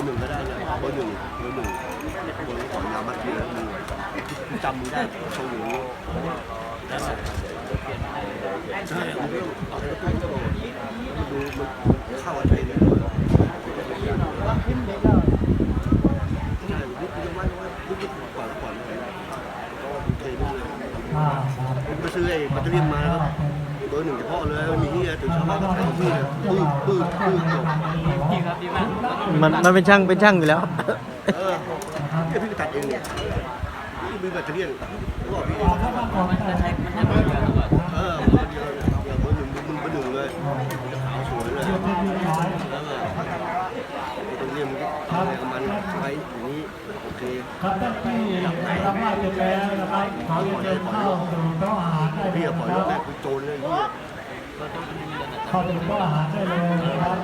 ร์หนึ่งก็ได้เลยเบอร์หนึ่งเบอร์หนึ่งเบอร์ของยาวมัดเดียวมือจำมือได้ทรงอย่ใช่เอาเรื่องเอาเรื่องตู้ตลอดมันดูมันเข้าอะไรเนี่ยมายุคยุคก่อนก่อนเลยเคยไม่เลยอ่าผมไปซื้อไอ้แบตเตอรี่มาแล้วเบอร์หนึ่งเฉพาะเลยมีที่ตื่นเช้ามาก็ขายที่เลยปื้ดปื้ดปื้ดจบพี่ครับดีมาก มันมันเป็นช่างเป็นช่างอยู่แล้ว เออพี่พี่ตัดเองเนี่ยพี่มีแบตเตอรี่ก็บพี่เองมันจะใช้มันจะเป็นแบบว่าเออเบอร์เดียวอยางเบอร์หนึ่งมึงเบอหนึ่งเลยขาวสวยเลยแล้วก็ตรงนี้มันก็เอามันไว้อย่างนี้โอเคครับท่านที่รับไหว้เสร็จแล้วนะครับขอเรียนเชิญเข้าสู่โต๊ะอาหารได้เลพี่ยอะนะปล่อยครรับถแม่คือโจรเลยพี่เข้าสู่โต๊ะอาหารได้เลยนะครับ